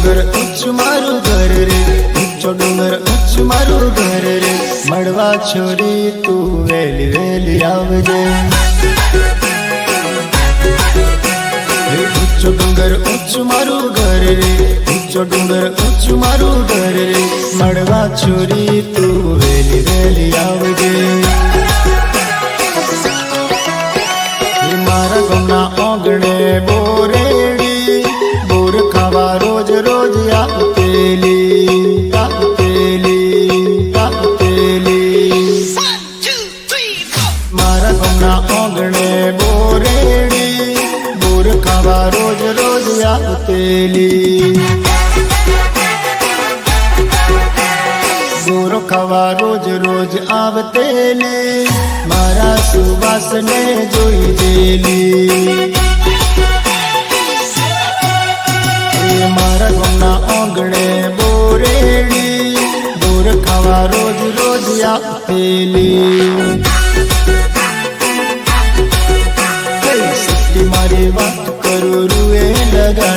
ડુંગર ઉચ્ચ મારું ઘર રે. ઊંચો ડુંગર, ઉચ્ચ મારું ઘર રે. મળવા છોરી તું વેલી વેલી આવજે. ઊંચો ડુંગર, ઉચ્ચ મારું ઘર રે. ઊંચો ડુંગર, ઉચ્ચ મારું ઘર રે. મળવા છોરી તું વેલી વેલી આવજે. મારા ગમના ઓગણે બોરે. ગામના આંગણે બોરેડી, બોર ખાવા રોજ રોજ આવતેલી. બોર ખાવા રોજ રોજ આવતેલી, મારા સુવાસને જોઈ દેલી મારા ગામના આંગણે બોરેડી, બોર ખાવા રોજ રોજ આવતેલી. Bye.